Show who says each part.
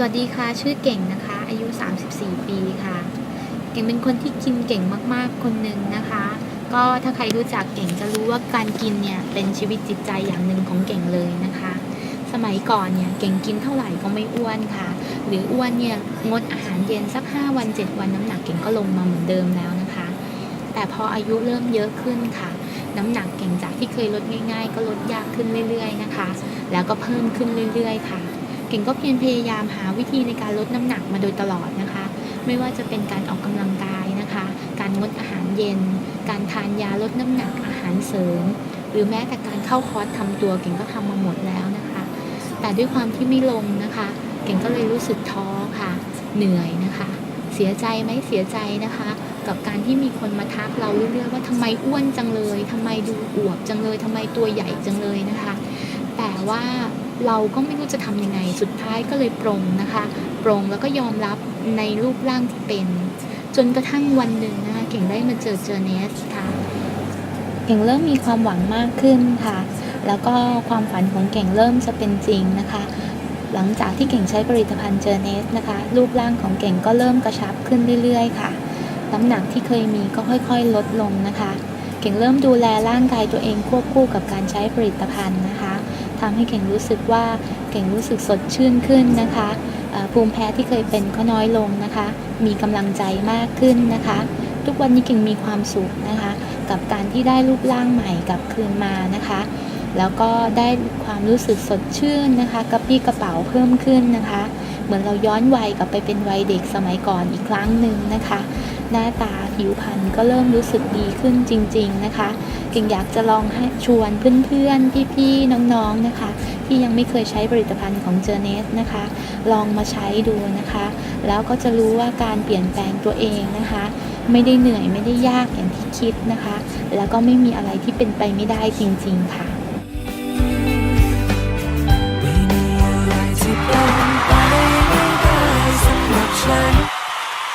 Speaker 1: สวัสดีค่ะ ชื่อเก่งนะคะ อายุ 34 ปีค่ะ เก่งเป็นคนที่กินเก่งมากๆ คนหนึ่งนะคะ ก็ถ้าใครรู้จักเก่งจะรู้ว่าการกินเนี่ยเป็นชีวิตจิตใจอย่างหนึ่งของเก่งเลยนะคะ สมัยก่อนเนี่ยเก่งกินเท่าไหร่ก็ไม่อ้วนค่ะ หรืออ้วนเนี่ยงดอาหารเย็นสัก 5 วัน 7 วันน้ำหนักเก่งก็ลงมาเหมือนเดิมแล้วนะคะ แต่พออายุเริ่มเยอะขึ้นค่ะ น้ำหนักเก่งจากที่เคยลดง่าย ๆ ก็ลดยากขึ้นเรื่อย ๆ นะคะ แล้วก็เพิ่มขึ้นเรื่อย ๆ ค่ะ เก่งก็เพียรพยายามหาวิธีในการลดน้ำหนักมาโดยตลอดนะคะ ไม่ว่าจะเป็นการออกกำลังกายนะคะ การงดอาหารเย็น การทานยาลดน้ำหนักอาหารเสริม หรือแม้แต่การเข้าคอร์สทำตัวเก่งก็ทำมาหมดแล้วนะคะ แต่ด้วยความที่ไม่ลงนะคะ เก่งก็เลยรู้สึกท้อค่ะ เหนื่อยนะคะ เสียใจไหมเสียใจนะคะ กับการที่มีคนมาทักเราเรื่อยๆว่าทำไมอ้วนจังเลยทำไมดูอวบจังเลยทำไมตัวใหญ่จังเลยนะคะ แต่ว่า เราก็ไม่รู้จะทำยังไง สุดท้ายก็เลยปรงนะคะ ปรงแล้วก็ยอมรับในรูปร่างที่เป็น จนกระทั่งวันหนึ่งนะคะเก่งได้มาเจอเจอเนสค่ะ เก่งเริ่มมีความหวังมากขึ้นค่ะ แล้วก็ความฝันของเก่งเริ่มจะเป็นจริงนะคะ หลังจากที่เก่งใช้ผลิตภัณฑ์เจอเนสนะคะ รูปร่างของเก่งก็เริ่มกระชับขึ้นเรื่อยๆ ค่ะ น้ำหนักที่เคยมีก็ค่อยๆ ลดลงนะคะ เก่งเริ่มดูแลร่างกายตัวเองควบคู่กับการใช้ผลิตภัณฑ์นะคะ ทำให้เก่งรู้สึกว่าเก่งรู้สึกสดชื่นขึ้นนะคะภูมิแพ้ที่เคยเป็นก็น้อยลงนะคะ มีกำลังใจมากขึ้นนะคะ ทุกวันนี้เก่งมีความสุขนะคะ กับการที่ได้รูปร่างใหม่กลับคืนมานะคะ แล้วก็ได้ความรู้สึกสดชื่นนะคะกระปี้กระเป๋าเพิ่มขึ้นนะคะ เหมือนเราย้อนวัยกลับไปเป็นวัยเด็กสมัยก่อนอีกครั้งหนึ่งนะคะ หน้าตาผิวพรรณก็เริ่มรู้สึกดีขึ้นจริง ๆนะคะเก่งอยากจะลองให้ชวนเพื่อนๆพี่ๆน้องๆนะคะ ที่ยังไม่เคยใช้ผลิตภัณฑ์ของเจอเนสนะคะ ลองมาใช้ดูนะคะ แล้วก็จะรู้ว่าการเปลี่ยนแปลงตัวเองนะคะ ไม่ได้เหนื่อยไม่ได้ยากอย่างที่คิดนะคะ แล้วก็ไม่มีอะไรที่เป็นไปไม่ได้จริง ๆค่ะ